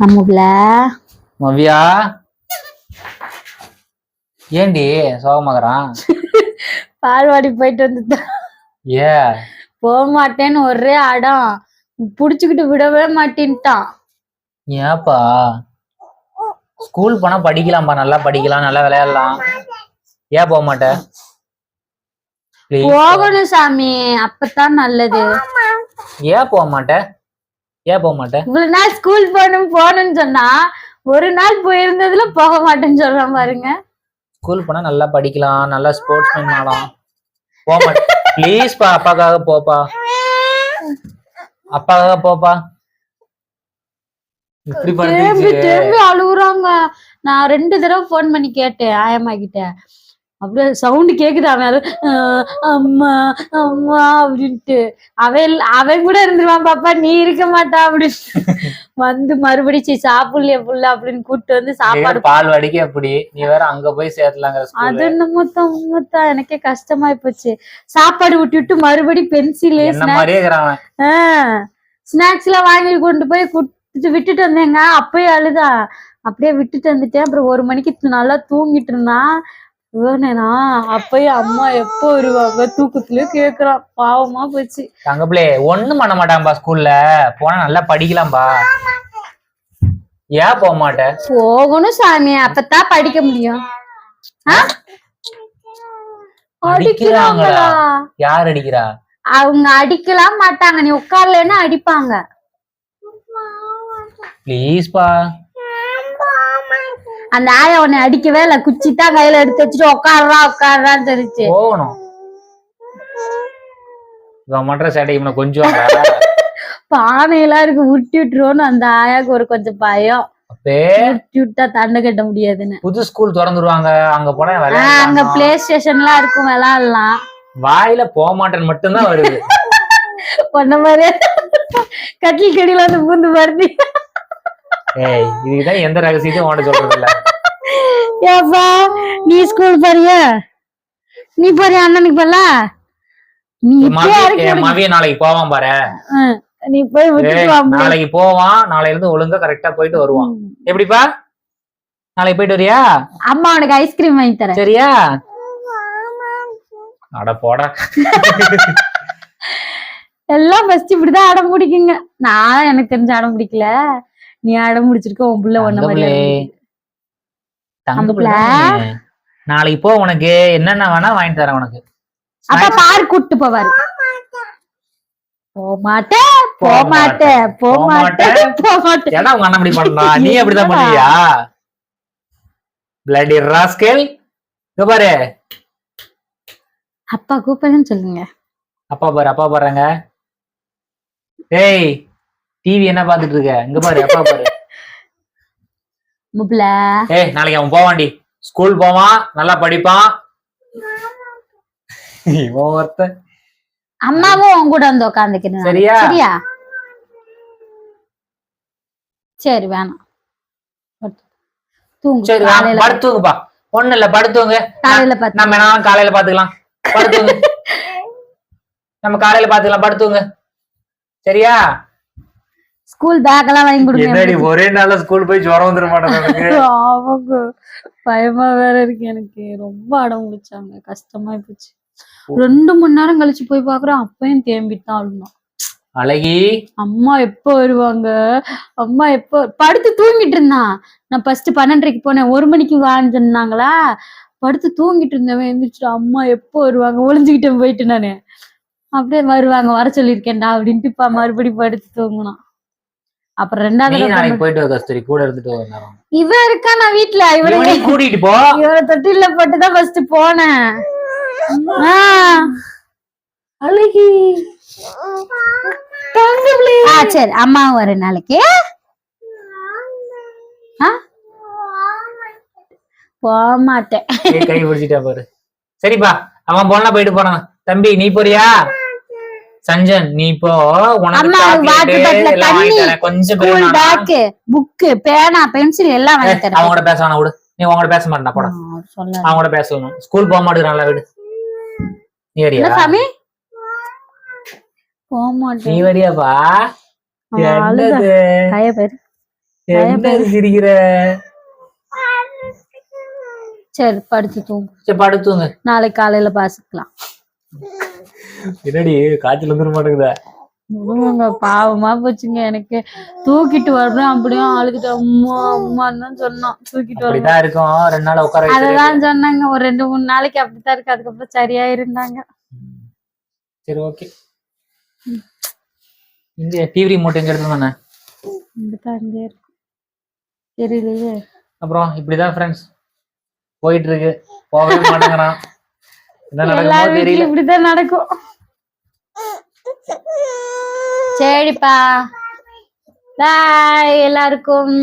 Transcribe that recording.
நம்மள மவ்யா? ஏண்டி சோகமாகறான்? பால்வாடி போயிட்டு வந்து ஏ? போக மாட்டேன்னு ஒரே அடம். புடிச்சுக்கிட்டு விடவே மாட்டேன்ட்டான். ஏப்பா? ஸ்கூல் போனா படிக்கலாம்ப்பா நல்லா படிக்கலாம் நல்லா விளையாடலாம். ஏன் போக மாட்ட Please. போகணும் சாமி அப்பதான் நல்லது. ஏன் போக மாட்ட ஏன் போக மாட்ட இவ்வளவு நாள் ஸ்கூல் போகணும் போகணும்னு சொன்னா ஒரு நாள் போயிருந்ததுல போக மாட்டேன்னு சொல்றான் பாருங்க. ஸ்கூல் போனா நல்லா படிக்கலாம் நல்லா ஸ்போர்ட்ஸ் மேன் ஆகலாம் போக மாட்டேன் ப்ளீஸ் பா அப்பாக்காக போப்பா. அப்பாக்காக போப்பா. இப்படி திரும்பி திரும்பி அழுகுறாங்க. நான் ரெண்டு தடவை ஃபோன் பண்ணி கேட்டேன் ஆயம்மா கிட்ட. அப்படியே சவுண்ட் கேக்குது அவன் அது, "அஹ், அம்மா அம்மா அப்படின்ட்டு. அவன் அவன் கூட இருந்துருவான் பாப்பா நீ இருக்க மாட்டா அப்படின்னு வந்து மறுபடியும் "சீ, சாப்பிடலையே புள்ள அப்படின்னு கூப்பிட்டு வந்து சாப்பாடு பால் வடிக்க அப்படி நீ வேற அங்க போய் சேர்த்தலாங்கிற அது ஸ்கூல் என்னமோ தான் எனக்கே கஷ்டமாயி போச்சு. சாப்பாடு விட்டு விட்டு மறுபடியும் பென்சில் ஸ்நாக்ஸ் எல்லாம் வாங்கி கொண்டு போய் குடுத்துட்டு விட்டுட்டு வந்தேங்க. அப்பயே அழுதா. அப்படியே விட்டுட்டு வந்துட்டேன். அப்புறம் ஒரு மணிக்கு நல்லா தூங்கிட்டு இருந்தான். இவனேனா? அப்பயே அம்மா எப்போ வருவாங்க? தூக்கத்துல கேக்குறான். பாவமா போச்சு. தங்க பிள்ளை ஒண்ணும் பண்ண மாட்டான்பா ஸ்கூல்ல போனா நல்லா படிக்கலாம்பா. ஏன் போக மாட்ட? போகணும் சாமி. அப்பதான் படிக்க முடியும்? அடிக்கிறாங்களா? யார் அடிக்கிறா? அவங்க அடிக்கலாம் மாட்டாங்க. நீ உட்கார்லன்னா அடிப்பாங்க. ப்ளீஸ் பா அந்த ஆயா உன்னை அடிக்கவே இல்ல. குச்சி தான் கையில எடுத்து வச்சுட்டு உட்காடுறா உட்காடுறான்னு தெரிச்சு போகணும். இவன் பண்ற சேட்டை இவனை கொஞ்சம் பானையெல்லாம் இருக்கு. உருட்டி விட்டுருவோன்னு அந்த ஆயாக்கு ஒரு கொஞ்சம் பயம். உருட்டி விட்டா தண்டை கட்ட முடியாதுன்னு. புது ஸ்கூல் திறந்துருவாங்க. அங்க போனா அங்க பிளே ஸ்டேஷன்லாம் இருக்கும் விளையாடலாம். வாயில போக மாட்டேன்னு மட்டும்தான் வருது. பண்ண மாதிரி கட்டில் கடியில வந்து பூந்து வருது ஏய் இதுக்குதான் எந்த ரகசியத்தையும் உன்கிட்ட சொல்றது இல்ல ஏப்பா நீ ஸ்கூல் போறியா? நீ போறியா அண்ணனுக்கு போல நீ. மவிய நாளைக்கு போவான் பாரு. நீ போய். நாளைக்கு போவான் நாளையில இருந்து ஒழுங்கா கரெக்டா போயிட்டு வருவான். எப்படிப்பா? நாளைக்கு போயிட்டு வரியா? அம்மா உனக்கு ஐஸ்கிரீம் வாங்கி தரேன். சரியா? அட போடா. எல்லாம் ஃபர்ஸ்ட் இப்படிதான் அடம் பிடிக்குங்க. நான் எனக்கு தெரிஞ்ச அடம் பிடிக்கல. நீ அடம் பிடிச்சிருக்க உன் புள்ள ஒன்ன மாதிரி தானே. நாளைக்கு போ உனக்கு. என்னென்ன வேணா வாங்கி தரேன் உனக்கு. அப்பா பார்க் கூட்டு போவாரு. போக மாட்டேன் போக மாட்டேன் ஏடா உங்க அண்ணன் இப்படி பண்ணலாம். நீ அப்படிதான்? பண்ணுவியா? பிளடி ராஸ்கேல் இங்க பாரு. அப்பா கூப்பிடுன்னு சொல்லுங்க. அப்பா பாரு அப்பா பாருங்க. ஏய் டிவி என்ன பாத்துட்டு இருக்க? இங்க பாரு அப்பா பாரு. ஏய் நாளைக்கு அவன் போவான்டி. ஸ்கூல் போவான் நல்லா படிப்பான். இவன் அம்மாவும் உன் கூட வந்து உட்காந்துக்கிறேன் சரியா? சரியா? சரி வேணாம். தூங்கு. சரி காலையில படுத்துங்கப்பா ஒண்ணு இல்ல படுத்துங்க காலையில நம்ம என்ன காலையில பாத்துக்கலாம் படுத்துங்க நம்ம காலையில பாத்துக்கலாம் படுத்துங்க சரியா? ஸ்கூல் பேக் எல்லாம் வாங்கி கொடுங்க. ஒரே நாள்ல ஸ்கூல் போய் ஜுரம் வந்துட மாட்டேன் ஆமாங்க. பயமா வேற இருக்கு எனக்கு. ரொம்ப அடம் பிடிச்சாங்க. கஷ்டமா போச்சு. ரெண்டு மணி நேரம் கழிச்சு போய் பாக்குறேன். அப்பயும் தேம்பிட்டு தான் அழகி. அம்மா எப்போ வருவாங்க? அம்மா எப்போ? படுத்து தூங்கிட்டு இருந்தான். நான் ஃபர்ஸ்ட் பன்னெண்டரைக்கு போனேன். ஒரு மணிக்கு வான்னு சொன்னாங்களா படுத்து தூங்கிட்டு இருந்தவன் எந்திரிச்சிட்டு அம்மா எப்போ வருவாங்க? ஒளிஞ்சுக்கிட்டே போயிட்டு நானு. அப்படியே வருவாங்க. வர சொல்லியிருக்கேன்டா அப்படின்ட்டு இப்ப மறுபடியும் படுத்து தூங்கினான். அப்புறம் ரெண்டாவது நாளைக்கு போயிட்டு வா கஸ்தூரி கூட இருந்துட்டு இவன் இருக்கா நான் வீட்டுல இவனையும் கூட்டிட்டு போ. இவரை தொட்டில போட்டுதான் ஃபர்ஸ்ட் போனேன். ஆ. அழகி. ஆ சரி அம்மா ஒரு நாளைக்கு. ஆ? போக மாட்டேன் ஏய், கை பிடிச்சிட்டா பாரு. சரிப்பா அவன் போனா போயிட்டு போறான். தம்பி நீ போறியா? சஞ்சன் நீ போ உனக்கு அம்மா, chocolate water bottle, எல்லாம் வாங்கி தண்ணி, தரேன் கொஞ்சம் பேக்கு புக்கு பேனா பென்சில் எல்லாம் வாங்கி தரேன். அவங்க கூட பேச வேணாம் விடு. நீ உங்க கூட பேச மாட்டா போட. ஆ, சொல்லாத. அவங்க கூட பேசணும். ஸ்கூல் போக மாட்டேங்கிறான்ல விடு. நீ வரியா சாமி? போக நீ மாட்டேன் வரியாப்பா சிரிக்கிற? சரி படுத்து தூங்கு. சரி படுத்துங்க நாளைக்கு காலையில பாசிக்கலாம். என்னடி காய்ச்சல் வந்துட மாட்டேங்குதா? பாவமா போச்சுங்க எனக்கு. தூக்கிட்டு வரணும் அப்படியும் அழுதுட்டு அம்மா அம்மான்னு சொன்னோம். தூக்கிட்டு வரணும் இருக்கும் ரெண்டு நாள் உட்கார அததான் சொன்னாங்க ஒரு ரெண்டு மூணு நாளைக்கு அப்படித்தான் இருக்கு அதுக்கப்புறம் சரியா இருந்தாங்க சரி ஓகே. இங்க டிவி ரிமோட் எங்க எடுத்து தானே இங்கே இருக்கு. தெரியலையே. அப்புறம் இப்படிதான் ஃப்ரெண்ட்ஸ் போயிட்டு இருக்கு. போகவே மாட்டேங்கிறான். என்ன நடக்குமோ தெரியல. இப்படிதான் நடக்கும். சரிப்பா. பாய் எல்லாருக்கும்.